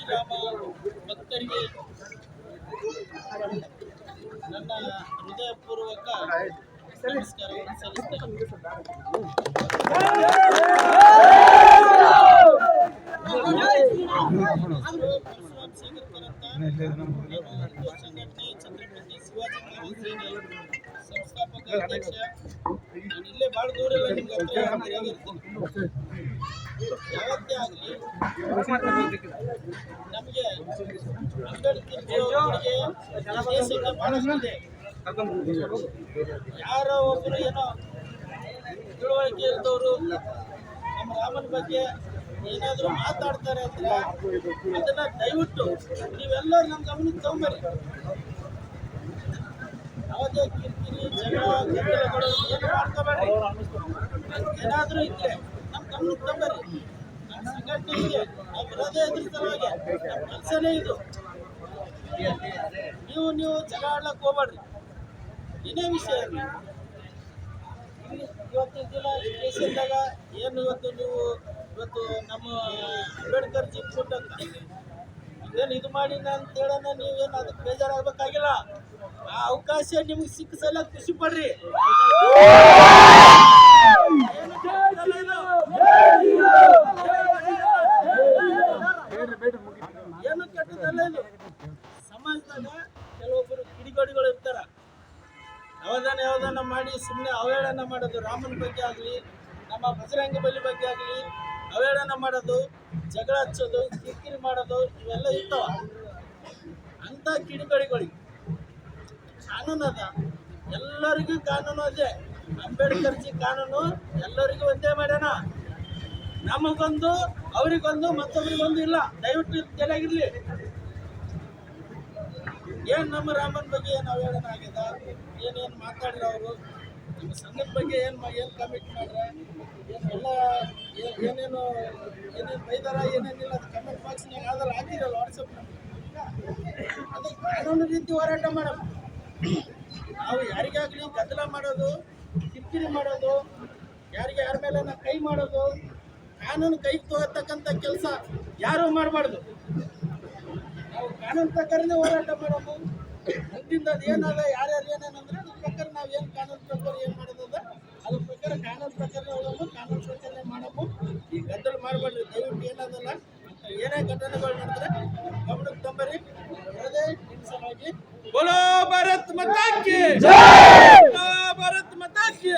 ಶ್ರೀರಾಮ ಭಕ್ತರಿಗೆ ನನ್ನ ಹೃದಯಪೂರ್ವಕ ನಮಸ್ಕಾರವನ್ನು ಸಲ್ಲಿಸ್ತೇನೆ ಸಂಘಟನೆ ಛತ್ರಪತಿ ಶಿವಾಜಿ ಸೇನೆ ಸಂಸ್ಥಾಪಕ ಅಧ್ಯಕ್ಷ ಇಲ್ಲೇ ಭಾಳ ದೂರ ಇಲ್ಲ ನಿಮ್ಗೆ. ಯಾವತ್ತೇ ಆಗಲಿ ನಮಗೆ ಅಂಬೇಡ್ಕರ್ ಬಹಳಷ್ಟಿದೆ ಯಾರೋ ಒಬ್ಬರು ಏನೋ ತಿಳುವಳಿಕೆ ಇದ್ದವರು ನಮ್ಮ ರಾಮನ ಬಗ್ಗೆ ಏನಾದರೂ ಮಾತಾಡ್ತಾರೆ ಅಂದ್ರೆ ಅದನ್ನ ದಯವಿಟ್ಟು ನೀವೆಲ್ಲರೂ ನಮ್ಮ ಗಮನಕ್ಕೆ ತಗೊಂಬರಿ ಯಾವುದೇ ಕಿರಿಕಿರಿ, ಜಗಳ ಗದ್ದಲಗಳು ಏನು ಮಾಡ್ಕೋಬೇಡಿ. ಏನಾದರೂ ಇದ್ರೆ ನಮ್ಮ ಗಮನಕ್ಕೆ ತಗೊಂಬರಿ ನಮ್ಮ ಸಂಘಟನೆ ಇದೆ. ನಾವು ಇರೋದೇ ಇದ್ರ ಸಲುವಾಗಿ ನಮ್ಮ ಕೆಲಸನೇ ಇದು. ನೀವು ನೀವು ಜಗಳ ಆಡ್ಲಕ್ಕೆ ಹೋಗ್ಬೇಡ್ರಿ. ಏನೇ ವಿಷಯ ಇರ್ಲಿ. ಇವತ್ತಿನ ದಿನ ಸ್ಟೇಷನ್ದಾಗ ಏನು ಇವತ್ತು ನೀವು ಇವತ್ತು ನಮ್ಮ ಅಂಬೇಡ್ಕರ್ ಜಿ ಅಂತ ಏನು ಇದು ಮಾಡಿ ಅಂತ ಹೇಳೋಣ, ನೀವೇನು ಅದಕ್ಕೆ ಬೇಜಾರಾಗಬೇಕಾಗಿಲ್ಲ. ಆ ಅವಕಾಶ ನಿಮ್ಗೆ ಸಿಕ್ಕ ಸಲ ಖುಷಿ ಪಡ್ರಿ. ಏನು ಕೆಟ್ಟದಲ್ಲ ಇದು. ಸಮಾಜದಾಗ ಕೆಲವೊಬ್ಬರು ಕಿಡಿಗೇಡಿಗಳು ಇರ್ತಾರ. ಯಾವ್ದಾನ ಯಾವ್ದಾನ ಮಾಡಿ ಸುಮ್ಮನೆ ಅವಹೇಳನ ಮಾಡೋದು ರಾಮನ ಬಗ್ಗೆ ಆಗಲಿ, ನಮ್ಮ ಬಜರಂಗ ಬಲಿ ಬಗ್ಗೆ ಆಗಲಿ ಅವಹೇಳನ ಮಾಡೋದು, ಜಗಳ ಹಚ್ಚೋದು, ಕಿರಿಕಿರಿ ಮಾಡೋದು, ಇವೆಲ್ಲ ಇರ್ತಾವ. ಅಂಥ ಕಿಡಿಗೇಡಿಗಳಿಗೆ ಕಾನೂನು ಅದ. ಎಲ್ಲರಿಗೂ ಕಾನೂನು ಅದೇ. ಅಂಬೇಡ್ಕರ್ ಜಿ ಕಾನೂನು ಎಲ್ಲರಿಗೂ ಒಂದೇ ಮಾಡ್ಯಾನ. ನಮಗೊಂದು, ಅವರಿಗೊಂದು ಮತ್ತೊಬ್ಬರಿಗೊಂದು ಇಲ್ಲ. ದಯವಿಟ್ಟು ಚೆನ್ನಾಗಿರ್ಲಿ ಏನ್ ನಮ್ಮ ರಾಮನ ಬಗ್ಗೆ ಏನು ಅವಹೇಳನ ಆಗ್ಯದ? ಏನೇನು ಮಾತಾಡ್ರ ಅವರು? ನಮ್ಮ ಸಂಘದ ಬಗ್ಗೆ ಏನು ಏನು ಕಮಿಟ್ ಮಾಡ್ರ? ಏನ್ ಏನೇನು ಏನೇನು ಬೈದಾರ, ಏನೇನಿಲ್ಲ ಕಮೆಂಟ್ ಹಾಕಿರಲ್ಲ ವಾಟ್ಸಪ್ನಾಗ ಕಾನೂನು ರೀತಿ ಹೋರಾಟ ಮಾಡಬೇಕು ನಾವು ಯಾರಿಗಾಗಲಿ ಗದ್ದಲ ಮಾಡೋದು, ಕಿರಿಕಿರಿ ಮಾಡೋದು, ಯಾರಿಗೆ ಯಾರ ಮೇಲೆ ಕೈ ಮಾಡೋದು, ಕಾನೂನು ಕೈ ತಗೋತಕ್ಕಂಥ ಕೆಲಸ ಯಾರೂ ಮಾಡಬಾರ್ದು. ನಾವು ಕಾನೂನು ಪ್ರಕಾರನೇ ಹೋರಾಟ ಮಾಡೋದು. ಮುಂದಿಂದ ಅದು ಏನದ ಯಾರ್ಯಾರು ಏನೇನಂದ್ರೆ ನಮ್ಮ ಪ್ರಕಾರ ನಾವು ಏನು ಕಾನೂನು ಪ್ರಕಾರ ಏನು ಮಾಡೋದದ बोलो भारत माता की। जय! भारत माता की।